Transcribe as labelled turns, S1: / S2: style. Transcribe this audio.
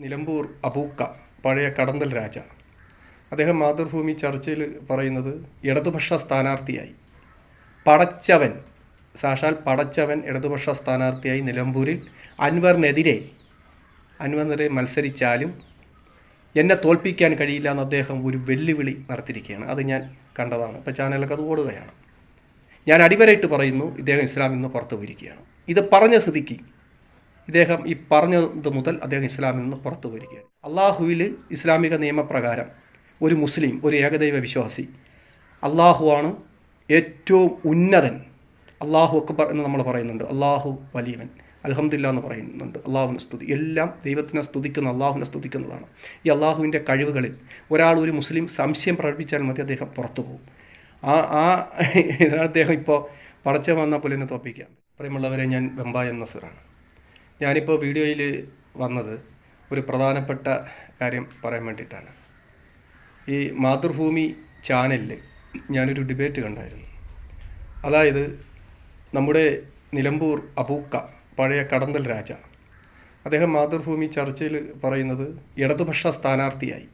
S1: നിലമ്പൂർ അബൂക്ക പഴയ കടന്തൽ രാജ. അദ്ദേഹം മാതൃഭൂമി ചർച്ചയിൽ പറയുന്നത് ഇടതുപക്ഷ സ്ഥാനാർത്ഥിയായി. പടച്ചവൻ സാക്ഷാൽ പടച്ചവൻ ഇടതുപക്ഷ സ്ഥാനാർത്ഥിയായി നിലമ്പൂരിൽ അൻവറിനെതിരെ അൻവറിനെതിരെ മത്സരിച്ചാലും എന്നെ തോൽപ്പിക്കാൻ കഴിയില്ല എന്ന് അദ്ദേഹം ഒരു വെല്ലുവിളി നടത്തിയിരിക്കുകയാണ്. അത് ഞാൻ കണ്ടതാണ്. ഇപ്പോൾ ചാനലൊക്കെ അത് ഓടുകയാണ്. ഞാൻ അടിവരയിട്ട് പറയുന്നു ഇദ്ദേഹം ഇസ്ലാമിൽ നിന്ന് പുറത്തു പോയിരിക്കുകയാണ്. ഇത് പറഞ്ഞ സ്ഥിതിക്ക് ഇദ്ദേഹം ഈ പറഞ്ഞത് മുതൽ അദ്ദേഹം ഇസ്ലാമിൽ നിന്ന് പുറത്തു വരികയാണ് അള്ളാഹുവിൽ ഇസ്ലാമിക നിയമപ്രകാരം ഒരു മുസ്ലിം ഒരു ഏകദൈവ വിശ്വാസി അള്ളാഹുവാണ് ഏറ്റവും ഉന്നതൻ. അള്ളാഹു അക്ബർ എന്ന് നമ്മൾ പറയുന്നുണ്ട്. അള്ളാഹു വലിയവൻ. അലഹമില്ല എന്ന് പറയുന്നുണ്ട്. അള്ളാഹുവിനെ സ്തുതി. എല്ലാം ദൈവത്തിനെ സ്തുതിക്കുന്ന അള്ളാഹുവിനെ സ്തുതിക്കുന്നതാണ്. ഈ അള്ളാഹുവിന്റെ കഴിവുകളിൽ ഒരാൾ ഒരു മുസ്ലിം സംശയം പ്രകടിപ്പിച്ചാൽ മതി അദ്ദേഹം പുറത്തു പോകും. ആ ആ അദ്ദേഹം ഇപ്പോൾ പടച്ച വന്ന പുലിനെ തോപ്പിക്കാം പ്രിയമുള്ളവരെ ഞാൻ വെമ്പായം നസറാണ്. ഞാനിപ്പോൾ വീഡിയോയിൽ വന്നത് ഒരു പ്രധാനപ്പെട്ട കാര്യം പറയാൻ വേണ്ടിയിട്ടാണ്. ഈ മാതൃഭൂമി ചാനലിൽ ഞാനൊരു ഡിബേറ്റ് കണ്ടായിരുന്നു. അതായത് നമ്മുടെ നിലമ്പൂർ അബൂക്ക പഴയ കടന്തൽ രാജ. അദ്ദേഹം മാതൃഭൂമി ചർച്ചയിൽ പറയുന്നത് ഇടതുപക്ഷ സ്ഥാനാർത്ഥിയായി.